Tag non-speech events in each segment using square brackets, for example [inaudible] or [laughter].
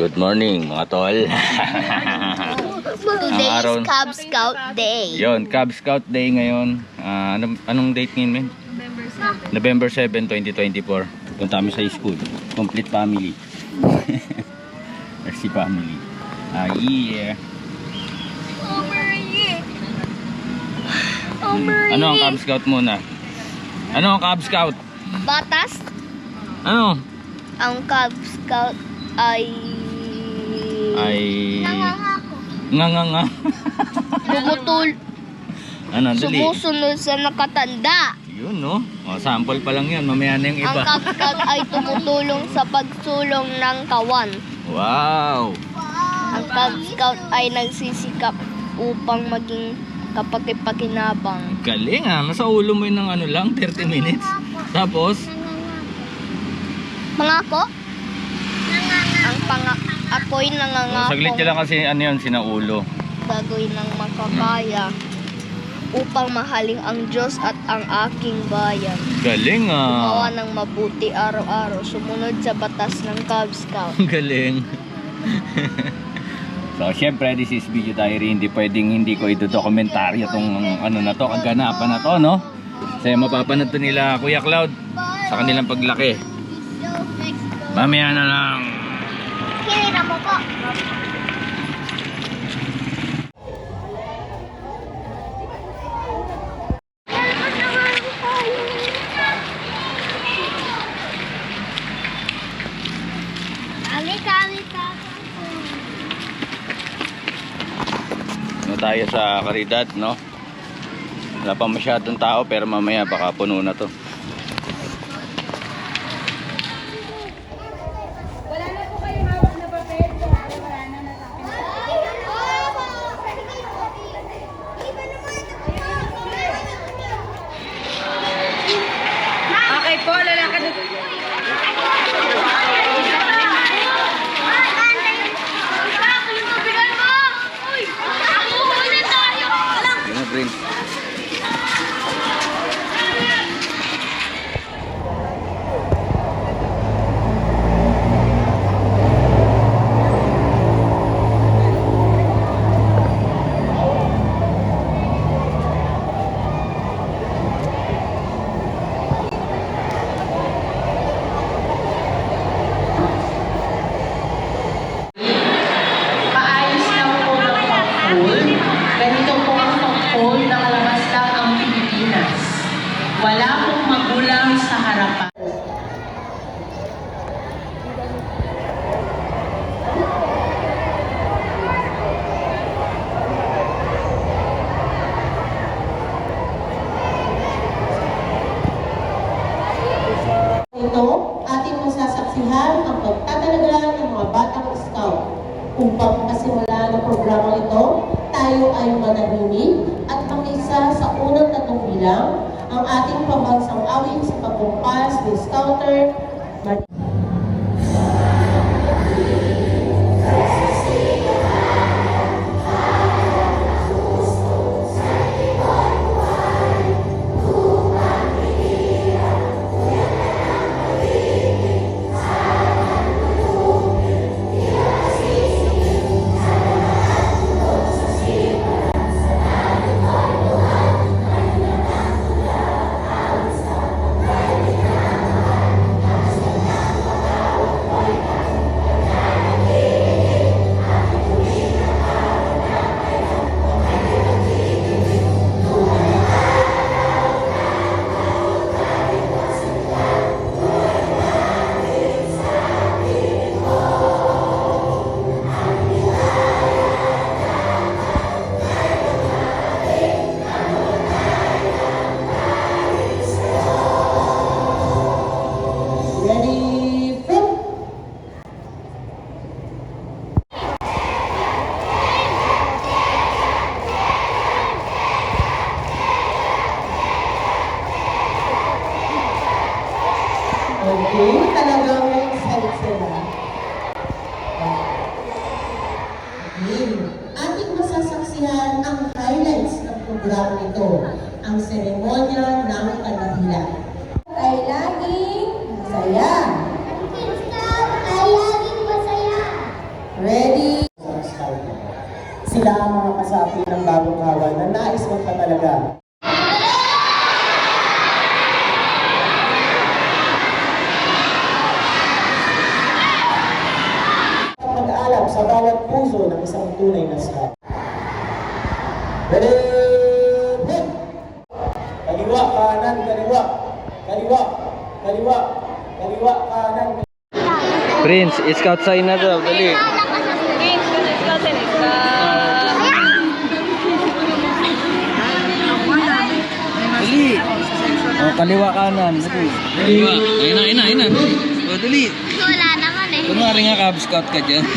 Good morning mga tol. [laughs] Today araw- is Cub Scout Day. Yon, Cub Scout Day ngayon. Ah, anong, anong date ngayon, men? November 7, 2024. Punta kami sa school. Complete family. [laughs] Mercy family. Ah, yeah. Ano ang Cub Scout muna? Ano ang Cub Scout? Batas, Ano? ang Cub Scout ay... Ay... Nga nga nga. Tumutul, Ano, dali. sumusunod sa nakatanda. Yun, no? O, sample pa lang yan. Mamaya na yung Ang iba. Cub Scout ay tumutulong sa pagsulong ng kawan. Wow! Ang Scout ay nagsisikap upang maging kapakipakinabang. Galing ah. Nasa ulo mo yun ng ano lang, 30 minutes. Tapos, Mangako? Ang panga ako'y nangangako saglit ka lang kasi ano yun, sinaulo. gagawin ng makakaya upang mahalin ang Diyos at ang aking bayan. Galing Gumawa ah. ng mabuti araw-araw, sumunod sa batas ng Cub Scout. [laughs] Galing. [laughs] so, syempre, this is video diary. Hindi pwedeng hindi ko idodokumentaryo tong ano na to, kaganapan na to, no? Kasi mapapanood to nila Kuya Cloud sa kanilang paglaki. Mamaya na lang. Kinira mo kami, Ano tayo sa Caridad, no? Wala pa masyadong tao pero mamaya baka puno na to. Okay po, lalakad na. Yun na, Brin. Paayos lang po ng pag-hold. Ganito po ang pag-hold ng labas lang ang Pilipinas. Wala pong magulang sa harapan. Ito, ating masasaksihan ang pagtatalaga ng mga batang scout. Upang makasimula ng programa ito, tayo ay manahimik at makisa sa unang tatlong bilang ang ating pambansang awit sa pagkumpas ni Scouter Mar- Yeah. Prince, scout sa'yo na daw, dali. Dali. O, kaliwa kanan. Kaliwa. Ayun na, ayun na, ayun na. Oh, dali. Wala naman eh. Kunwari nga cub scout ka dyan. [laughs]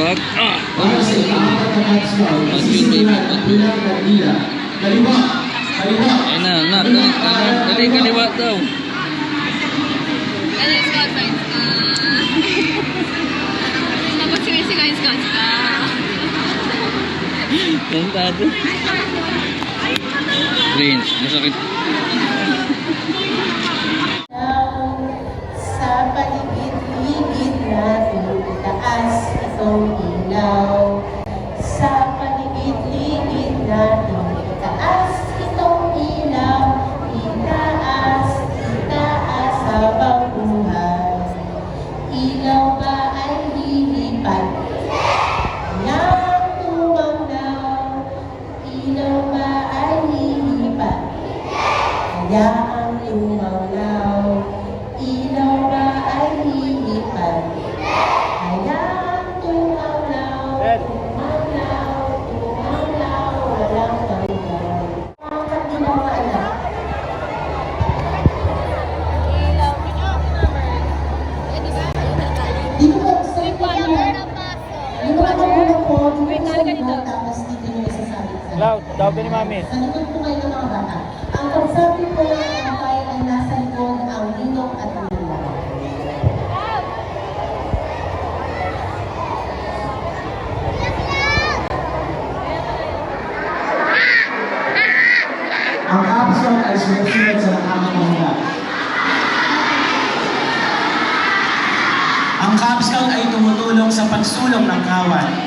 Wag. Ah. Ayun na, na. Dali, kaliwa daw. Tentado. Brains, masakit. Sa paligid-ligid natin, taas itong sabi po ng kapay ay nasa likod ang ninong at ninong. Ang caption ay sumusunod sa nakakamahina. Ang capsule ay tumutulong sa pagsulong ng kawan.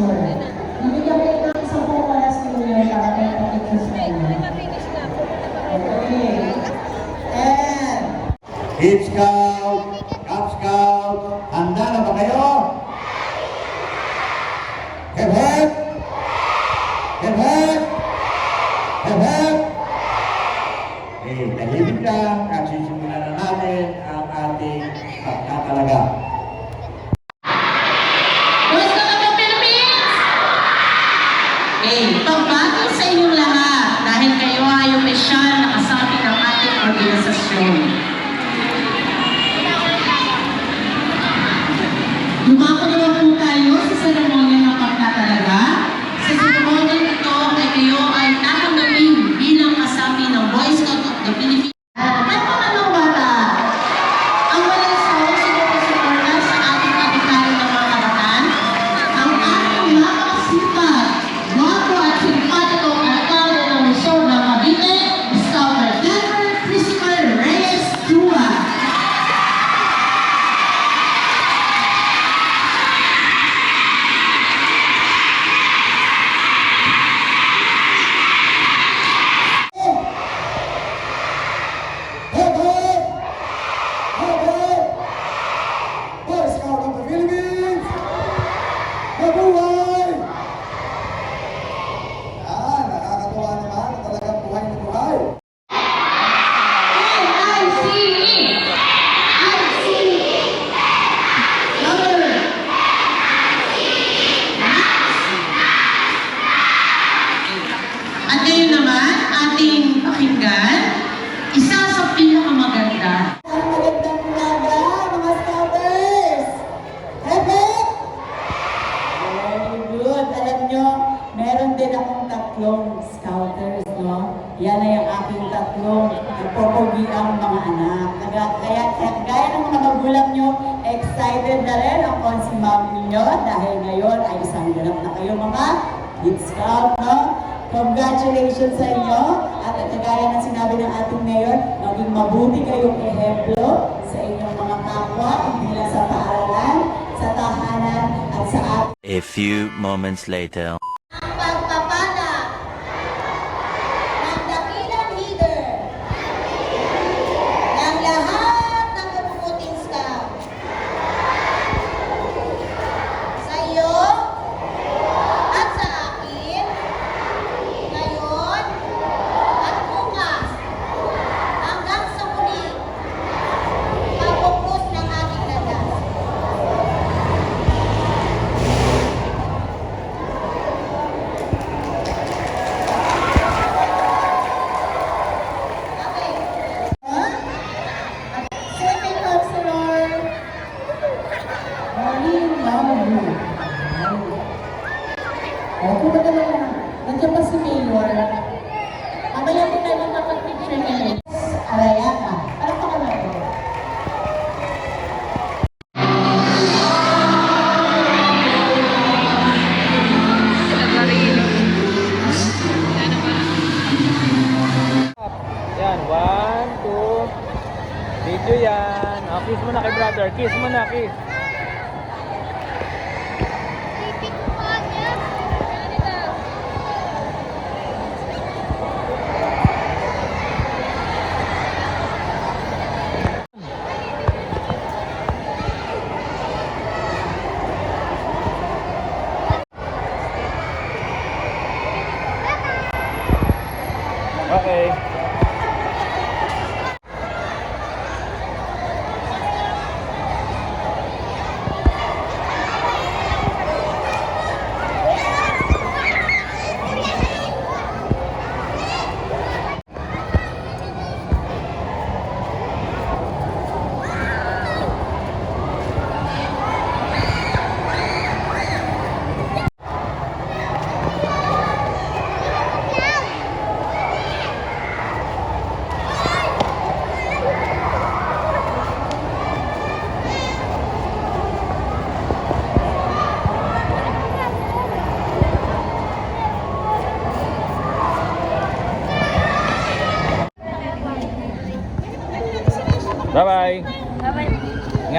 picture. Bibigyan kayo ng isang po para sa inyo para kayo pa-picture sa inyo. Okay. And Hitchcock! criança chora. At ngayon naman, ating pakinggan, isa sa pinakamaganda tatlong scouters, no? Yan ay ang aking tatlong nagpopogi ang mga anak. Kaya, kaya, kaya ng mga magulang nyo, excited na rin ang konsimam ninyo dahil ngayon ay isang ganap na kayo mga Kids Scout, no? Congratulations sa inyo at kagaya ng sinabi ng ating mayor, maging mabuti kayong ehemplo sa inyong mga kapwa, hindi lang sa paaralan, sa tahanan at sa ating A few moments later. One, two. Video yan. Ah, kiss mo na kay brother. Kiss mo na, kiss. Okay.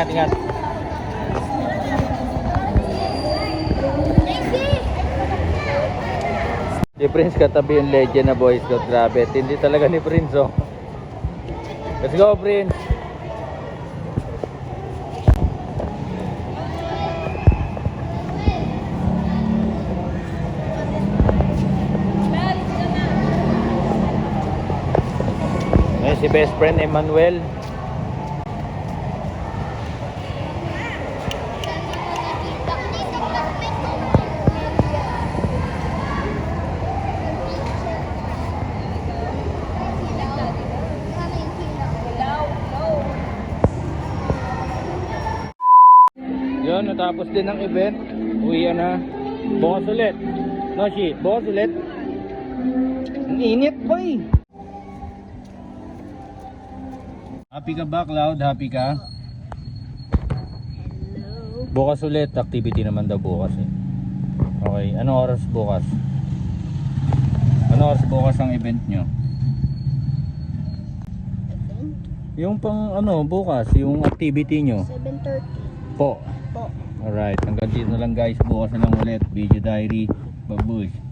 Ingat, ingat. Si Prince katabi yung legend na Boy Scout. Grabe, hindi talaga ni Prince oh. Let's go Prince. Ngayon si best friend Emmanuel. Yun, natapos din ang event. Uwi na. Bukas ulit. No, Shi? Bukas ulit. Ang init, boy. Happy ka ba, Cloud? Happy ka? Bukas ulit. Activity naman daw bukas eh. Okay. Anong oras bukas? Anong oras bukas ang event nyo? Yung pang ano bukas, yung activity nyo. 7.30 Po. po. Alright, hanggang dito lang guys. Bukas na lang ulit. Video diary. Babush.